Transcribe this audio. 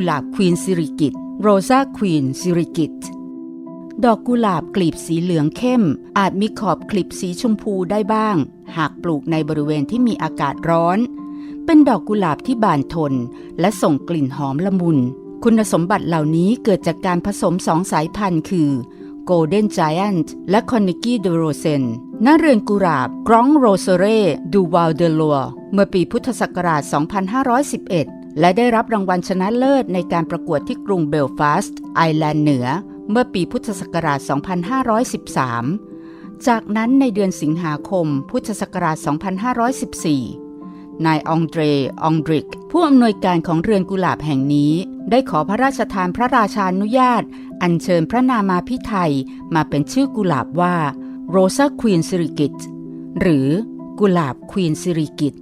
กุหลาบควีนซิริกิตโรซาควีนซิริกิตดอกกุหลาบกลีบสีเหลืองเข้ม อาจมีขอบกลีบสีชมพูได้บ้าง หากปลูกในบริเวณที่มีอากาศร้อน เป็นดอกกุหลาบที่บานทน และส่งกลิ่นหอมละมุน คุณสมบัติเหล่านี้เกิดจากการผสมสองสายพันธุ์คือ Golden Giant และ c o n n e g i de Rosen ณเรือนกุหลาบกรองโรเซเร่ดูวาลเดลัวเมื่อปีพุทธศักราช 2511 และได้รับรางวัลชนะเลิศในการประกวดที่กรุงเบลฟาสต์ไอร์แลนด์เหนือ เมื่อปีพุทธศักราช 2513 จากนั้นในเดือนสิงหาคม พุทธศักราช 2514 นายองเดรองดริก ผู้อำนวยการของเรือนกุหลาบแห่งนี้ ได้ขอพระราชทานพระราชานุญาต อัญเชิญพระนามาพิไทยมาเป็นชื่อกุหลาบว่าโรซาควีนซิริกิตหรือกุหลาบควีนซิริกิต